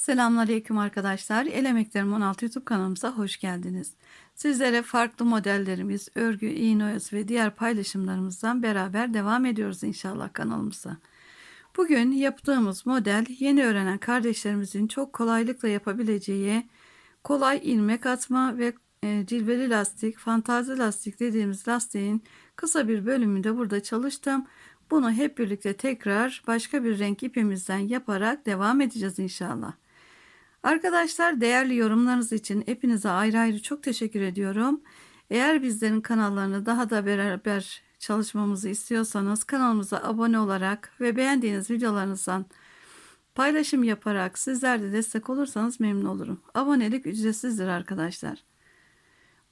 Selamünaleyküm arkadaşlar. El Emeklerim 16 YouTube kanalımıza hoş geldiniz. Sizlere farklı modellerimiz, örgü, iğne oyası ve diğer paylaşımlarımızdan beraber devam ediyoruz inşallah kanalımıza. Bugün yaptığımız model yeni öğrenen kardeşlerimizin çok kolaylıkla yapabileceği kolay ilmek atma ve e, cilveli lastik, fantazi lastik dediğimiz lastiğin kısa bir bölümünde burada çalıştım. Bunu hep birlikte tekrar başka bir renk ipimizden yaparak devam edeceğiz inşallah. Arkadaşlar değerli yorumlarınız için hepinize ayrı ayrı çok teşekkür ediyorum. Eğer bizlerin kanallarını daha da beraber çalışmamızı istiyorsanız kanalımıza abone olarak ve beğendiğiniz videolarınızdan paylaşım yaparak sizler de destek olursanız memnun olurum. Abonelik ücretsizdir arkadaşlar.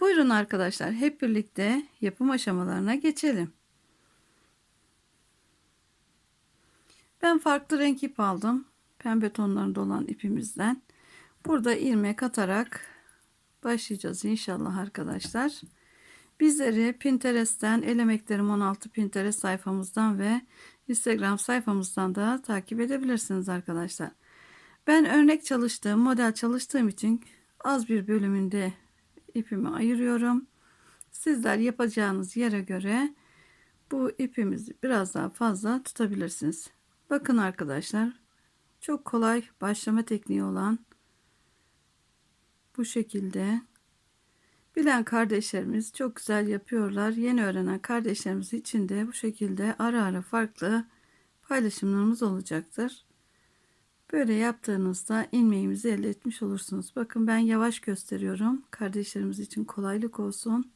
Buyurun arkadaşlar hep birlikte yapım aşamalarına geçelim. Ben farklı renk ip aldım. Pembe tonlarında olan ipimizden. Burada ilmek atarak başlayacağız inşallah arkadaşlar. Bizleri Pinterest'ten Elemeklerim 16 Pinterest sayfamızdan ve Instagram sayfamızdan da takip edebilirsiniz arkadaşlar. Ben örnek çalıştığım, model çalıştığım için az bir bölümünde ipimi ayırıyorum. Sizler yapacağınız yere göre bu ipimizi biraz daha fazla tutabilirsiniz. Bakın arkadaşlar çok kolay başlama tekniği olan bu şekilde bilen kardeşlerimiz çok güzel yapıyorlar. Yeni öğrenen kardeşlerimiz için de bu şekilde ara ara farklı paylaşımlarımız olacaktır. Böyle yaptığınızda ilmeğimizi elde etmiş olursunuz. Bakın ben yavaş gösteriyorum. Kardeşlerimiz için kolaylık olsun.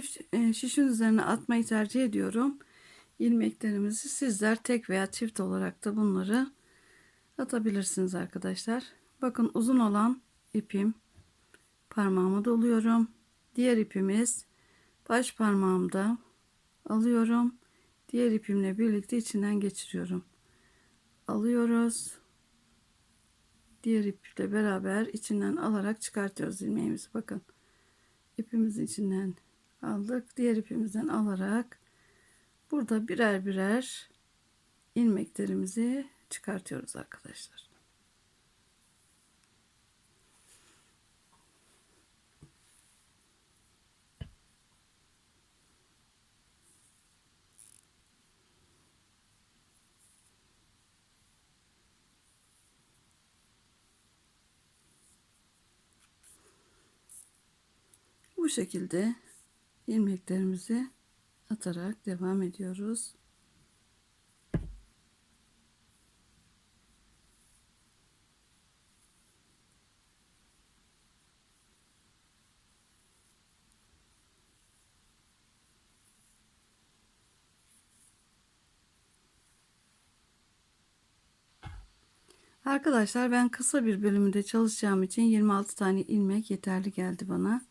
Çift e, şişin üzerine atmayı tercih ediyorum. İlmeklerimizi sizler tek veya çift olarak da bunları atabilirsiniz arkadaşlar. Bakın uzun olan ipim parmağıma doluyorum. Diğer ipimiz baş parmağımda alıyorum. Diğer ipimle birlikte içinden geçiriyorum. Alıyoruz. Diğer iple beraber içinden alarak çıkartıyoruz ilmeğimizi. Bakın ipimizin içinden aldık. Diğer ipimizden alarak burada birer birer ilmeklerimizi çıkartıyoruz arkadaşlar. Bu şekilde ilmeklerimizi atarak devam ediyoruz. Arkadaşlar ben kısa bir bölümünde çalışacağım için 26 tane ilmek yeterli geldi bana.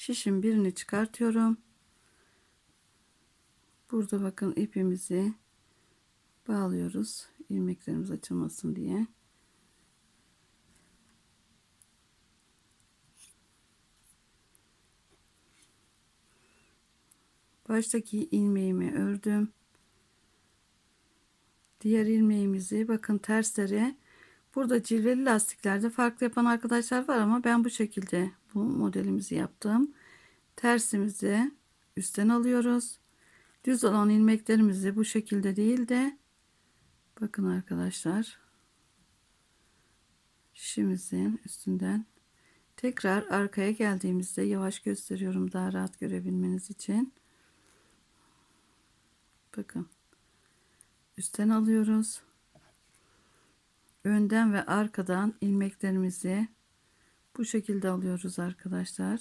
Şişin birini çıkartıyorum. Burada bakın ipimizi bağlıyoruz. ilmeklerimiz açılmasın diye. Baştaki ilmeğimi ördüm. Diğer ilmeğimizi bakın tersleri burada cilveli lastiklerde farklı yapan arkadaşlar var ama ben bu şekilde bu modelimizi yaptım. Tersimizi üstten alıyoruz. Düz olan ilmeklerimizi bu şekilde değil de bakın arkadaşlar şişimizin üstünden tekrar arkaya geldiğimizde yavaş gösteriyorum daha rahat görebilmeniz için. Bakın üstten alıyoruz. Önden ve arkadan ilmeklerimizi bu şekilde alıyoruz arkadaşlar.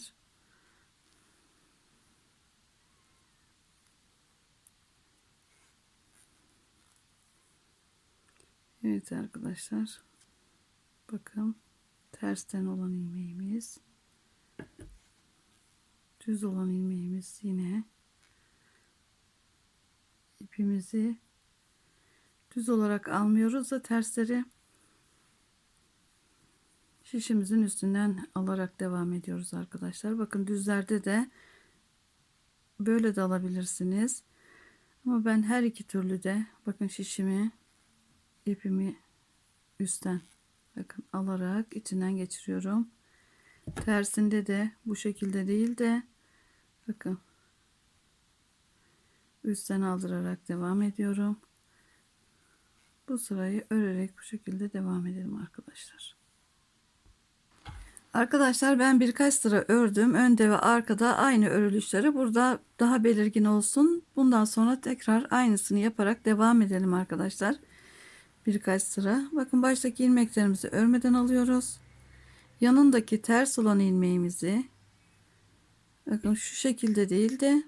Evet arkadaşlar. Bakın tersten olan ilmeğimiz. Düz olan ilmeğimiz yine ipimizi düz olarak almıyoruz da tersleri şişimizin üstünden alarak devam ediyoruz arkadaşlar. Bakın düzlerde de böyle de alabilirsiniz. Ama ben her iki türlü de bakın şişimi ipimi üstten bakın alarak içinden geçiriyorum. Tersinde de bu şekilde değil de bakın üstten aldırarak devam ediyorum. Bu sırayı örerek bu şekilde devam edelim arkadaşlar. Arkadaşlar ben birkaç sıra ördüm. Önde ve arkada aynı örülüşleri burada daha belirgin olsun. Bundan sonra tekrar aynısını yaparak devam edelim arkadaşlar. Birkaç sıra. Bakın baştaki ilmeklerimizi örmeden alıyoruz. Yanındaki ters olan ilmeğimizi bakın şu şekilde değil de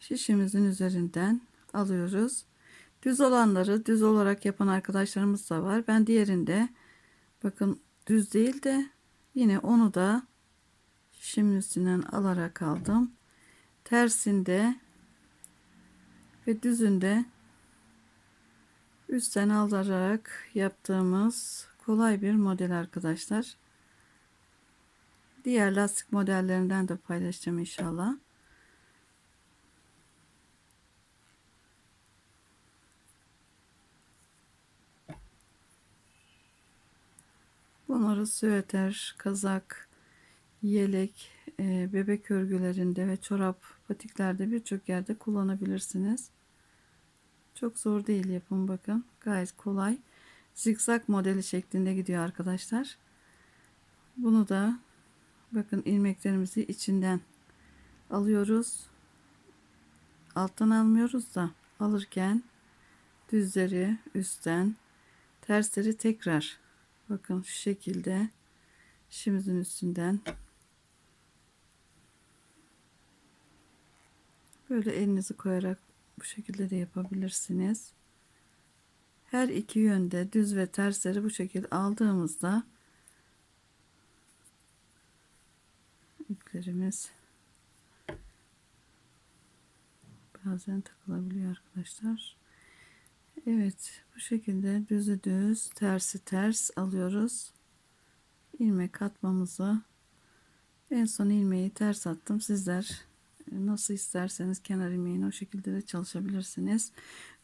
şişimizin üzerinden alıyoruz. Düz olanları düz olarak yapan arkadaşlarımız da var. Ben diğerinde bakın düz değil de yine onu da şişimin üstünden alarak aldım. Tersinde ve düzünde üstten alarak yaptığımız kolay bir model arkadaşlar. Diğer lastik modellerinden de paylaşacağım inşallah. Bunları süveter, kazak, yelek, e, bebek örgülerinde ve çorap, patiklerde birçok yerde kullanabilirsiniz. Çok zor değil yapım bakın. Gayet kolay. Zikzak modeli şeklinde gidiyor arkadaşlar. Bunu da bakın ilmeklerimizi içinden alıyoruz. Alttan almıyoruz da alırken düzleri üstten tersleri tekrar bakın şu şekilde şimimizin üstünden böyle elinizi koyarak bu şekilde de yapabilirsiniz. Her iki yönde düz ve tersleri bu şekilde aldığımızda iplerimiz bazen takılabiliyor arkadaşlar. Evet bu şekilde düzü düz tersi ters alıyoruz. ilmek katmamızı en son ilmeği ters attım. Sizler nasıl isterseniz kenar ilmeğini o şekilde de çalışabilirsiniz.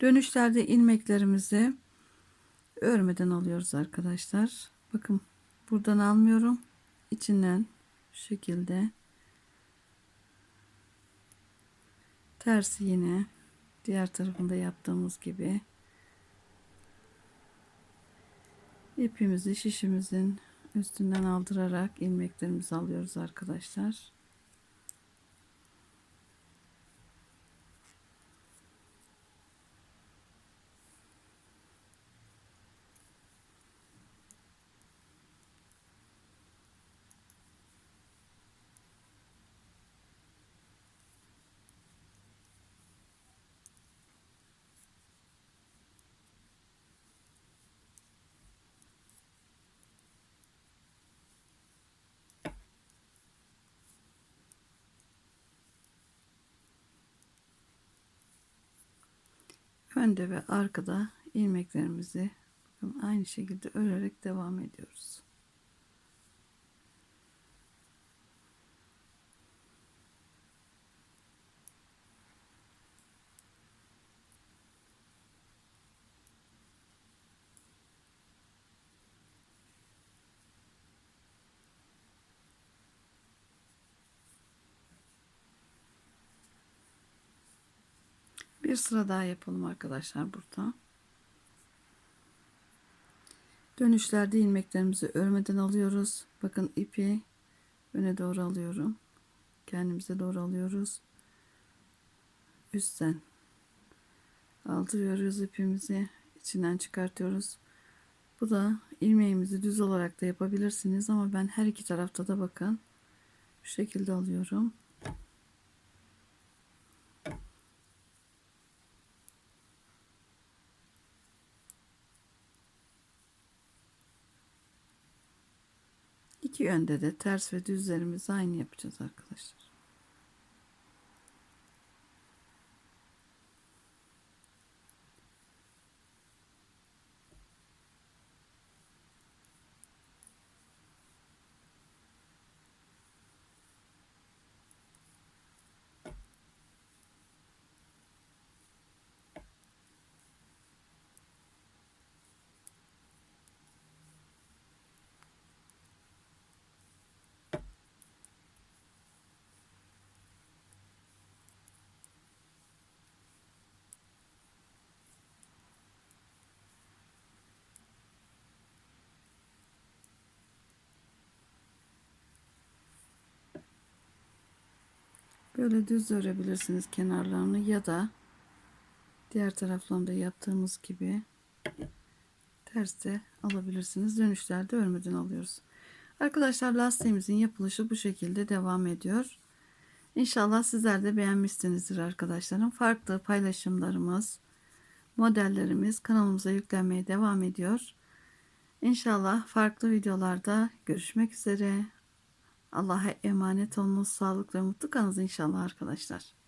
Dönüşlerde ilmeklerimizi örmeden alıyoruz arkadaşlar. Bakın buradan almıyorum. içinden şu şekilde tersi yine diğer tarafında yaptığımız gibi ipimizi şişimizin üstünden aldırarak ilmeklerimizi alıyoruz arkadaşlar. Önde ve arkada ilmeklerimizi aynı şekilde örerek devam ediyoruz. Bir sıra daha yapalım arkadaşlar burada. Dönüşlerde ilmeklerimizi örmeden alıyoruz. Bakın ipi öne doğru alıyorum. Kendimize doğru alıyoruz. Üstten aldırıyoruz ipimizi. içinden çıkartıyoruz. Bu da ilmeğimizi düz olarak da yapabilirsiniz ama ben her iki tarafta da bakın. Bu şekilde alıyorum. İki yönde de ters ve düzlerimizi aynı yapacağız arkadaşlar. Böyle düz örebilirsiniz kenarlarını ya da diğer taraflarında yaptığımız gibi ters de alabilirsiniz. Dönüşlerde örmeden alıyoruz. Arkadaşlar lastiğimizin yapılışı bu şekilde devam ediyor. İnşallah sizler de beğenmişsinizdir arkadaşlarım. Farklı paylaşımlarımız, modellerimiz kanalımıza yüklenmeye devam ediyor. İnşallah farklı videolarda görüşmek üzere. Allah'a emanet olunuz. Sağlıklı ve mutlu kalınız inşallah arkadaşlar.